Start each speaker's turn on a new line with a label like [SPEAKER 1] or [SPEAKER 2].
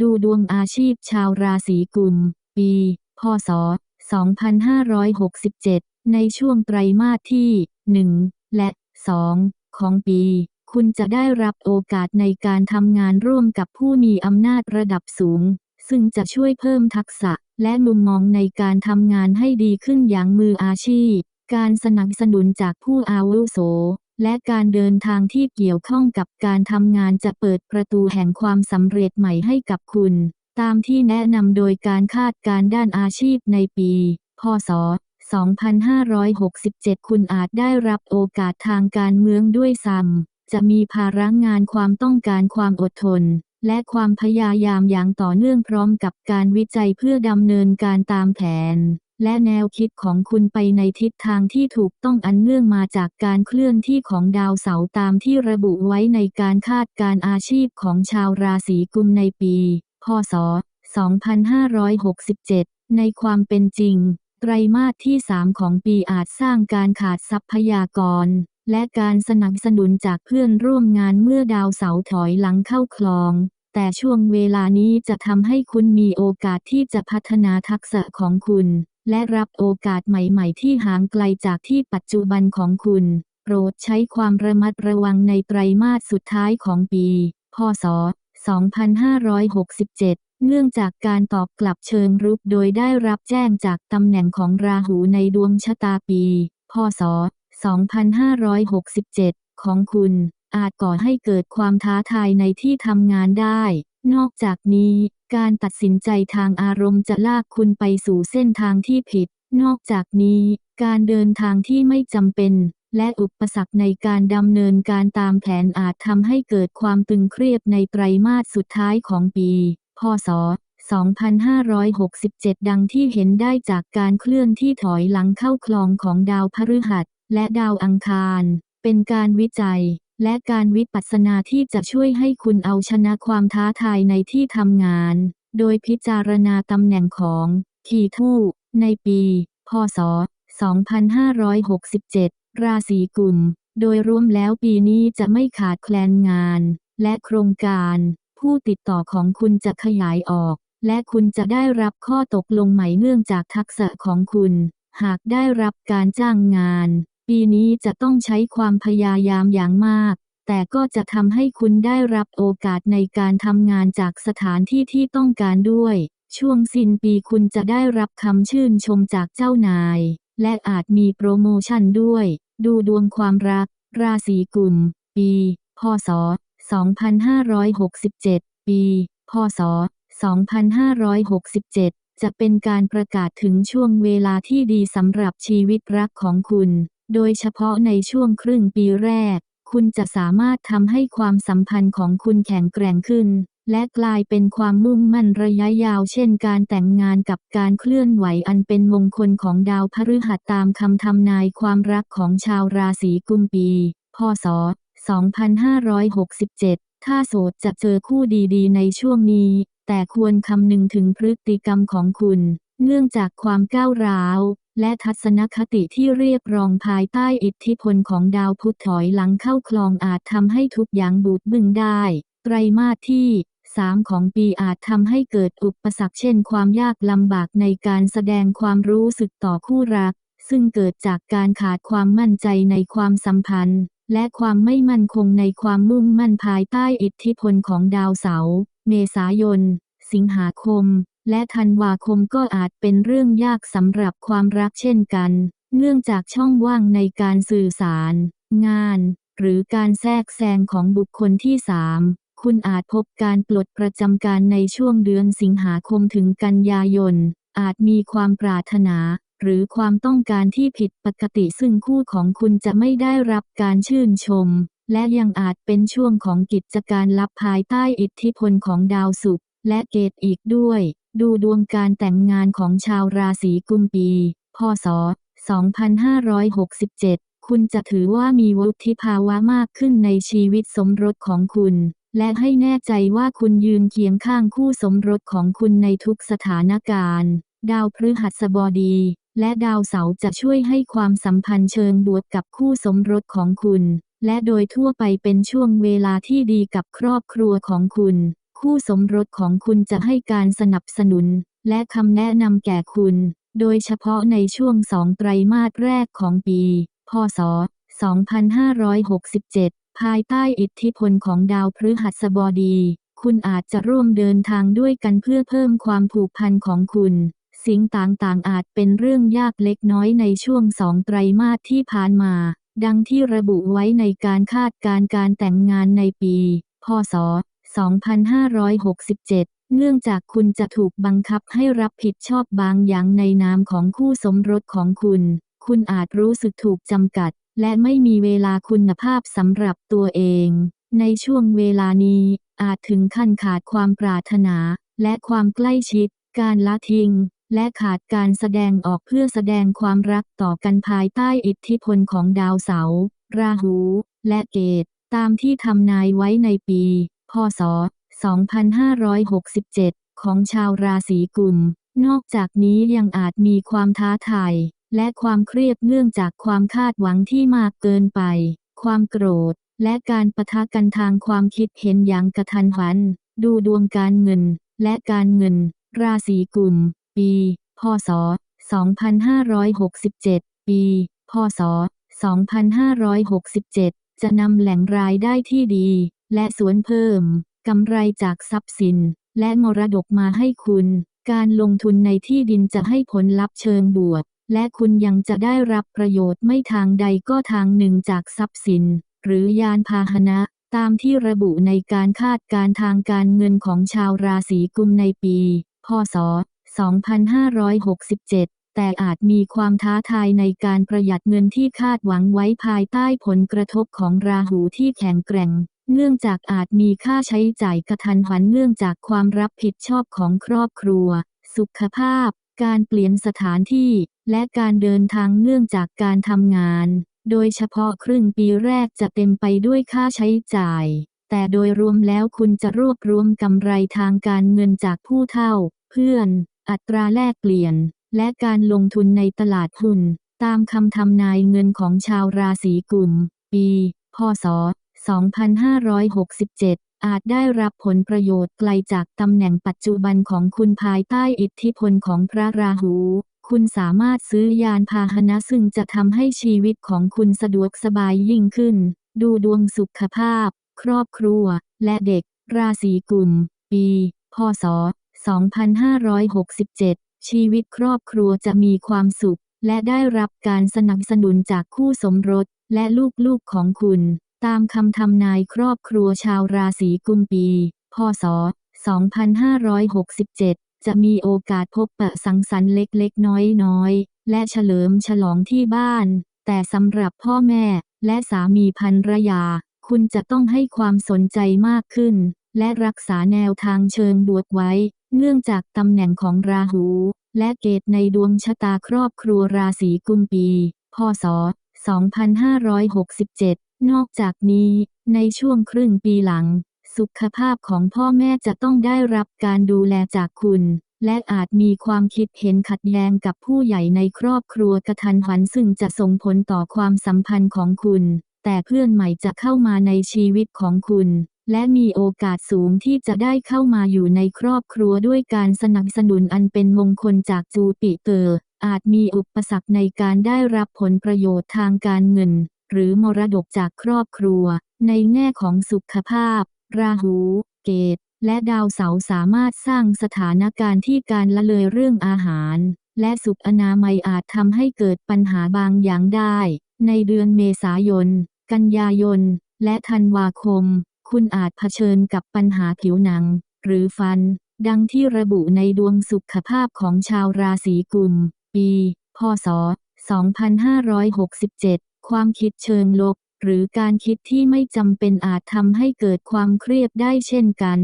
[SPEAKER 1] ดูดวงอาชีพชาวราศีกุม ปี พศ 2567 ในช่วงไตรมาสที่ 1 และ 2 ของปี คุณจะได้รับโอกาสในการทำงานร่วมกับผู้มีอำนาจระดับสูง ซึ่งจะช่วยเพิ่มทักษะและมุมมองในการทำงานให้ดีขึ้นอย่างมืออาชีพ การสนับสนุนจากผู้อาวุโส และการเดินทางที่เกี่ยวข้องกับการทำงานจะเปิดประตูแห่งความสำเร็จใหม่ให้กับคุณ ตามที่แนะนำโดยการคาดการณ์ด้านอาชีพในปี พศ 2567 คุณอาจได้รับโอกาสทางการเมืองด้วยซ้ำจะมีภาระงานความต้องการความอดทน และความพยายามอย่างต่อเนื่องพร้อมกับการวิจัยเพื่อดำเนินการตามแผน และแนวคิดของคุณไปในทิศทางที่ถูกต้องอันเนื่องมาจากการเคลื่อนที่ของดาวเสาร์ตามที่ระบุไว้ในการคาดการอาชีพของชาวราศีกุมในปี พศ 2567 ในความเป็นจริง ไตรมาสที่ 3 ของปีอาจสร้างการขาดทรัพยากร และการสนับสนุนจากเพื่อนร่วมงานเมื่อดาวเสาร์ถอยหลังเข้าคลองแต่ช่วงเวลานี้จะทำให้คุณมีโอกาสที่จะพัฒนาทักษะของคุณ และรับโอกาสใหม่ๆ ที่ห่างไกลจากที่ปัจจุบันของคุณ โปรดใช้ความระมัดระวังในไตรมาสสุดท้ายของปี พศ 2567เนื่องจากการตอบกลับเชิงรุกโดยได้รับแจ้งจากตำแหน่งของราหูในดวงชะตาปี พศ 2567 ของคุณ อาจก่อให้เกิดความท้าทายในที่ทำงานได้ นอกจากนี้ การตัดสินใจทางอารมณ์จะลากคุณไปสู่เส้นทางที่ผิด นอกจากนี้ การเดินทางที่ไม่จำเป็น และอุปสรรคในการดำเนินการตามแผนอาจทำให้เกิดความตึงเครียดในไตรมาสสุดท้ายของปี พศ 2567 ดังที่เห็นได้จากการเคลื่อนที่ถอยหลังเข้าคลองของดาวพฤหัส และดาวอังคาร เป็นการวิจัย และการวิปัสสนาที่จะช่วยให้คุณเอาชนะความท้าทายในที่ทำงาน โดยพิจารณาตำแหน่งของขีทู่ในปี พศ 2567 ราศีกุม โดยรวมแล้วปีนี้จะไม่ขาดแคลนงาน และโครงการ ผู้ติดต่อของคุณจะขยายออก และคุณจะได้รับข้อตกลงใหม่เนื่องจากทักษะของคุณ หากได้รับการจ้างงาน ปีนี้จะต้องใช้ความพยายามอย่างมาก แต่ก็จะทำให้คุณได้รับโอกาสในการทำงานจากสถานที่ที่ต้องการด้วย ช่วงสิ้นปีคุณจะได้รับคำชื่นชมจากเจ้านาย และอาจมีโปรโมชั่นด้วย ดูดวงความรัก ราศีกุม ปี พศ 2567 ปี พศ 2567 จะเป็นการประกาศถึงช่วงเวลาที่ดีสำหรับชีวิตรักของคุณ โดยเฉพาะในช่วงครึ่งปีแรก คุณจะสามารถทำให้ความสัมพันธ์ของคุณแข็งแกร่งขึ้น และกลายเป็นความมุ่งมั่นระยะยาว เช่นการแต่งงานกับการเคลื่อนไหวอันเป็นมงคลของดาวพฤหัสตามคำทำนายความรักของชาวราศีกุมปี พศ 2567 ถ้าโสดจะเจอคู่ดีๆ ในช่วงนี้ แต่ควรคำนึงถึงพฤติกรรมของคุณ เนื่องจากความก้าวร้าว และทัศนคติที่เรียบรองภายใต้อิทธิพลของดาวพุธถอยหลังเข้าคลองอาจทำให้ทุกอย่างบูดบึ้งได้ ไตรมาสที่3ของปีอาจทำให้เกิดอุปสรรคเช่นความยากลำบากในการแสดงความรู้สึกต่อคู่รัก ซึ่งเกิดจากการขาดความมั่นใจในความสัมพันธ์ และความไม่มั่นคงในความมุ่งมั่นภายใต้อิทธิพลของดาวเสาร์ เมษายน สิงหาคม และธันวาคมก็อาจเป็นเรื่องยากสำหรับความรักเช่นกัน เนื่องจากช่องว่างในการสื่อสาร งาน หรือการแทรกแซงของบุคคลที่สามคุณอาจพบการปลดประจำการในช่วงเดือนสิงหาคมถึงกันยายน อาจมีความปรารถนา หรือความต้องการที่ผิดปกติซึ่งคู่ของคุณจะไม่ได้รับการชื่นชม และยังอาจเป็นช่วงของกิจการลับภายใต้อิทธิพลของดาวศุกร์และเกตอีกด้วย ดูดวงการแต่งงานของชาวราศีกุมปี พศ 2567 คุณจะถือว่ามีวุฒิภาวะมากขึ้นในชีวิตสมรสของคุณ และให้แน่ใจว่าคุณยืนเคียงข้างคู่สมรสของคุณในทุกสถานการณ์ ดาวพฤหัสบดี และดาวเสาร์จะช่วยให้ความสัมพันธ์เชิงบวกกับคู่สมรสของคุณและโดยทั่วไปเป็นช่วงเวลาที่ดีกับครอบครัวของคุณ คู่สมรสของคุณจะให้การสนับสนุน และคำแนะนำแก่คุณ โดยเฉพาะในช่วงสองไตรมาสแรกของปี พศ 2567 ภายใต้อิทธิพลของดาวพฤหัสบดีคุณอาจจะร่วมเดินทางด้วยกันเพื่อเพิ่มความผูกพันของคุณ สิ่งต่างๆ อาจเป็นเรื่องยากเล็กน้อยในช่วงสองไตรมาสที่ผ่านมา ดังที่ระบุไว้ในการคาดการณ์การแต่งงานในปี พศ 2567เนื่องจากคุณจะถูกบังคับให้รับผิดชอบบางอย่างในนามของคู่สมรสของคุณ คุณอาจรู้สึกถูกจำกัด และไม่มีเวลาคุณภาพสำหรับตัวเอง ในช่วงเวลานี้ อาจถึงขั้นขาดความปรารถนา และความใกล้ชิด การละทิ้ง และขาดการแสดงออกเพื่อแสดงความรักต่อกันภายใต้อิทธิพลของดาวเสาร์ราหู และเกต ตามที่ทำนายไว้ในปี พศ 2567 ของชาวราศีกุม นอกจากนี้ยังอาจมีความท้าทายและความเครียดเนื่องจากความคาดหวังที่มากเกินไป ความโกรธ และการปะทะกันทางความคิดเห็นอย่างกระทันหัน ดูดวงการเงิน และการเงิน ราศีกุม ปี พศ 2567 ปี พศ 2567 จะนำแหล่งรายได้ที่ดี และสวนเพิ่มกำไรจากทรัพย์สิน และมรดกมาให้คุณ การลงทุนในที่ดินจะให้ผลลัพธ์เชิงบวก และคุณยังจะได้รับประโยชน์ไม่ทางใดก็ทางหนึ่งจากทรัพย์สิน หรือยานพาหนะตามที่ระบุในการคาดการทางการเงินของชาวราศีกุมในปี พศ 2567 แต่อาจมีความท้าทายในการประหยัดเงินที่คาดหวังไว้ภายใต้ผลกระทบของราหูที่แข็งแกร่ง เนื่องจากอาจมีค่าใช้จ่ายกระทันหันเนื่องจากความรับผิดชอบของครอบครัว สุขภาพ การเปลี่ยนสถานที่ และการเดินทางเนื่องจากการทำงาน โดยเฉพาะครึ่งปีแรกจะเต็มไปด้วยค่าใช้จ่าย แต่โดยรวมแล้วคุณจะรวบรวมกำไรทางการเงินจากผู้เท่า เพื่อน อัตราแลกเปลี่ยน และการลงทุนในตลาดหุ้นตามคำทำนายเงินของชาวราศีกุม ปี พศ 2567 อาจได้รับผลประโยชน์ไกลจากตำแหน่งปัจจุบันของคุณภายใต้อิทธิพลของพระราหู คุณสามารถซื้อยานพาหนะซึ่งจะทำให้ชีวิตของคุณสะดวกสบายยิ่งขึ้น ดูดวงสุขภาพ ครอบครัว และเด็ก ราศีกุม ปี พศ 2567 ชีวิตครอบครัวจะมีความสุขและได้รับการสนับสนุนจากคู่สมรสและลูกๆของคุณ ตามคำทำนายครอบครัวชาวราศีกุมปี พศ 2567 จะมีโอกาสพบปะสังสรรค์เล็กๆ น้อยๆ และเฉลิมฉลองที่บ้าน แต่สำหรับพ่อแม่และสามีภรรยา คุณจะต้องให้ความสนใจมากขึ้น และรักษาแนวทางเชิงบวกไว้ เนื่องจากตำแหน่งของราหู และเกตในดวงชะตาครอบครัวราศีกุมปี พศ 2567 นอกจากนี้ในช่วงครึ่งปีหลัง สุขภาพของพ่อแม่จะต้องได้รับการดูแลจากคุณ และอาจมีความคิดเห็นขัดแย้งกับผู้ใหญ่ในครอบครัวกระทันหันซึ่งจะส่งผลต่อความสัมพันธ์ของคุณ แต่เพื่อนใหม่จะเข้ามาในชีวิตของคุณและมีโอกาสสูงที่จะได้เข้ามาอยู่ในครอบครัวด้วยการสนับสนุนอันเป็นมงคลจากจูปิเตอร์ อาจมีอุปสรรคในการได้รับผลประโยชน์ทางการเงิน หรือมรดกจากครอบครัว ในแง่ของสุขภาพ ราหู เกต และดาวเสาร์สามารถสร้างสถานการณ์ที่การละเลยเรื่องอาหาร และสุขอนามัยอาจทำให้เกิดปัญหาบางอย่างได้ ในเดือนเมษายน กันยายน และธันวาคม คุณอาจเผชิญกับปัญหาผิวหนัง หรือฟัน ดังที่ระบุในดวงสุขภาพของชาวราศีกุม ปี พศ 2567 ความคิดเชิงลบ หรือการคิดที่ไม่จำเป็นอาจทำให้เกิดความเครียดได้เช่นกัน